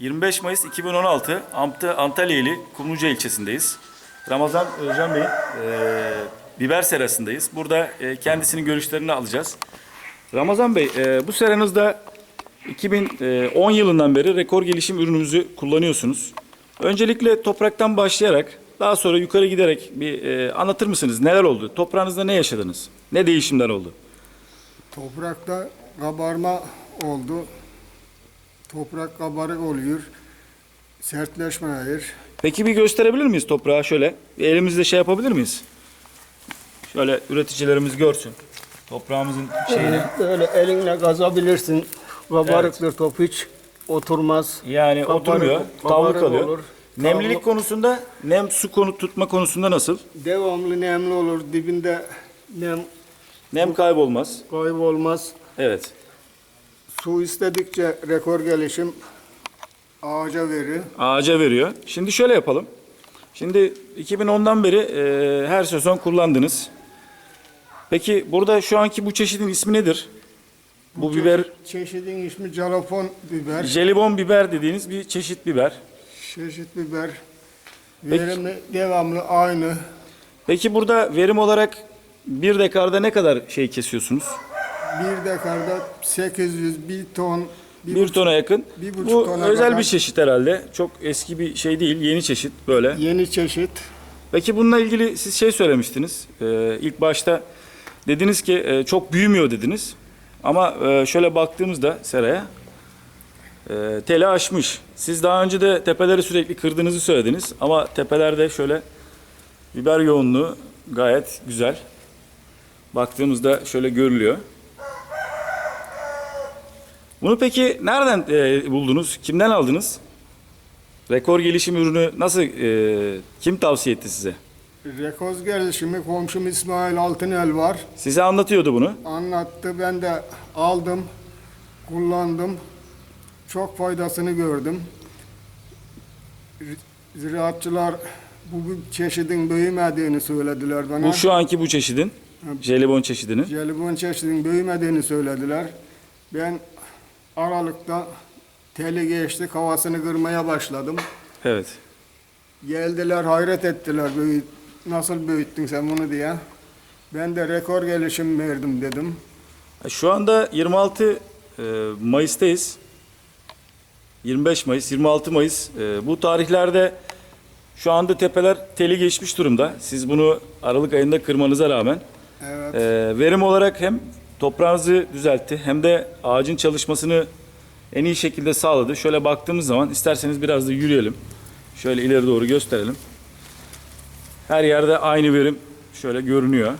25 Mayıs 2016 Amptı Antalya ili Kumluca ilçesindeyiz. Ramazan Özcan Bey'in e, biber serasındayız. Burada e, kendisinin görüşlerini alacağız. Ramazan Bey, e, bu seranızda 2010 yılından beri rekor gelişim ürünümüzü kullanıyorsunuz. Öncelikle topraktan başlayarak daha sonra yukarı giderek bir e, anlatır mısınız? Neler oldu? Toprağınızda ne yaşadınız? Ne değişimler oldu? Toprakta kabarma oldu. Toprak kabarık oluyor. Sertleşme hayır. Peki bir gösterebilir miyiz toprağı şöyle? Bir elimizle şey yapabilir miyiz? Şöyle üreticilerimiz görsün. Toprağımızın şeyini. Böyle elinle kazabilirsin. Kabarıktır top hiç oturmaz. Yani Kabarık- oturmuyor, tavlı kabarık kalıyor. olur. Nemlilik Tavlı- konusunda, nem su konu tutma konusunda nasıl? Devamlı nemli olur. Dibinde nem Nem kaybolmaz. kaybolmaz. Evet. Su istedikçe rekor gelişim ağaca verir. Ağaca veriyor. Şimdi şöyle yapalım. Şimdi 2010'dan beri e, her sezon kullandınız. Peki burada şu anki bu çeşidin ismi nedir? Bu biber Çeşidin ismi jalapon biber. jelibon biber dediğiniz bir çeşit biber. Çeşit biber. Peki. Devamlı aynı. Peki burada verim olarak bir dekarda ne kadar şey kesiyorsunuz? Bir dekarda 800, bir ton, bir, Bir tona yakın. bir buçuk Bu tona özel kadar. bir çeşit herhalde. Çok eski bir şey değil, yeni çeşit böyle. yeni çeşit. Peki bununla ilgili siz şey söylemiştiniz. Ee, ilk başta dediniz ki e, çok büyümüyor dediniz. Ama e, şöyle baktığımızda seraya e, teli aşmış. Siz daha önce de tepeleri sürekli kırdığınızı söylediniz. Ama tepelerde şöyle biber yoğunluğu gayet güzel. Baktığımızda şöyle görülüyor. Bunu peki nereden e, buldunuz? Kimden aldınız? Rekor gelişim ürünü nasıl e, kim tavsiye etti size? Rekoz gelişimi komşum İsmail Altınel var. Size anlatıyordu bunu. Anlattı. Ben de aldım, kullandım. Çok faydasını gördüm. Ziraatçılar bu çeşidin büyümediğini söylediler bana. Bu şu anki bu çeşidin, jelibon çeşidinin. Jelibon çeşidin büyümediğini söylediler. Ben Aralık'ta teli geçti, kafasını kırmaya başladım. Evet. Geldiler, hayret ettiler. Büyü, nasıl büyüttün sen bunu diye. Ben de rekor gelişim verdim dedim. Şu anda 26 e, Mayıs'tayız. 25 Mayıs, 26 Mayıs. E, Bu tarihlerde şu anda tepeler teli geçmiş durumda. Siz bunu Aralık ayında kırmanıza rağmen Evet. e, verim olarak hem toprağınızı düzeltti hem de ağacın çalışmasını en iyi şekilde sağladı. Şöyle baktığımız zaman isterseniz biraz da yürüyelim. Şöyle ileri doğru gösterelim. Her yerde aynı verim şöyle görünüyor.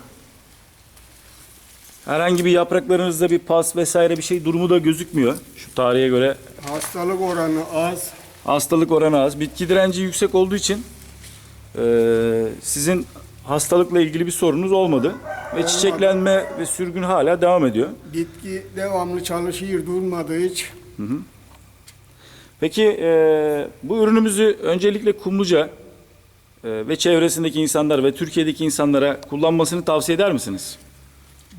Herhangi bir yapraklarınızda bir pas vesaire bir şey durumu da gözükmüyor. Şu tarihe göre Hastalık oranı az. hastalık oranı az. Bitki direnci yüksek olduğu için eee, sizin hastalıkla ilgili bir sorunuz olmadı. Ve çiçeklenme ve sürgün hala devam ediyor. Bitki devamlı çalışıyor, durmadı hiç. Peki eee, bu ürünümüzü öncelikle Kumluca eee, ve çevresindeki insanlar ve Türkiye'deki insanlara kullanmasını tavsiye eder misiniz?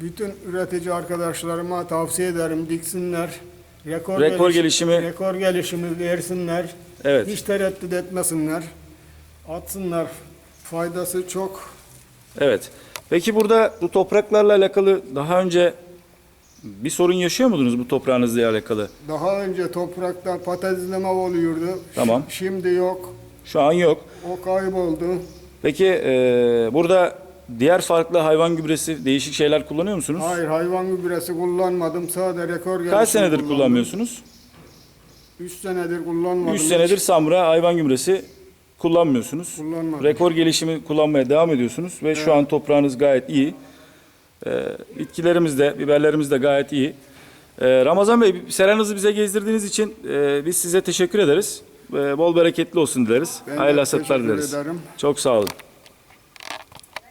Bütün üretici arkadaşlarıma tavsiye ederim diksinler. Rekor, Rekor geliş- gelişimi- rekor gelişimi versinler. Evet. Hiç tereddüt etmesinler. Atsınlar. Faydası çok. Evet. Peki burada bu topraklarla alakalı daha önce bir sorun yaşıyor muydunuz bu toprağınızla alakalı? Daha önce toprakta patatizleme oluyordu. Tamam. Ş- Şimdi yok. Şu an yok. O kayboldu. Peki eee, burada diğer farklı hayvan gübresi değişik şeyler kullanıyor musunuz? Hayır hayvan gübresi kullanmadım. Sadece rekor Kaç senedir kullandım. kullanmıyorsunuz? 3 senedir kullanmadım. 3 hiç. senedir Samra hayvan gübresi kullanmıyorsunuz. Kullanmadım. Rekor gelişimi kullanmaya devam ediyorsunuz ve şu an toprağınız gayet iyi. Eee bitkilerimiz de, biberlerimiz de gayet iyi. Eee, Ramazan Bey, seranızı bize gezdirdiğiniz için eee, biz size teşekkür ederiz. Eee, bol bereketli olsun dileriz. Ben de Hayırlı hasatlar teşekkür dileriz. ederim. Çok sağ olun.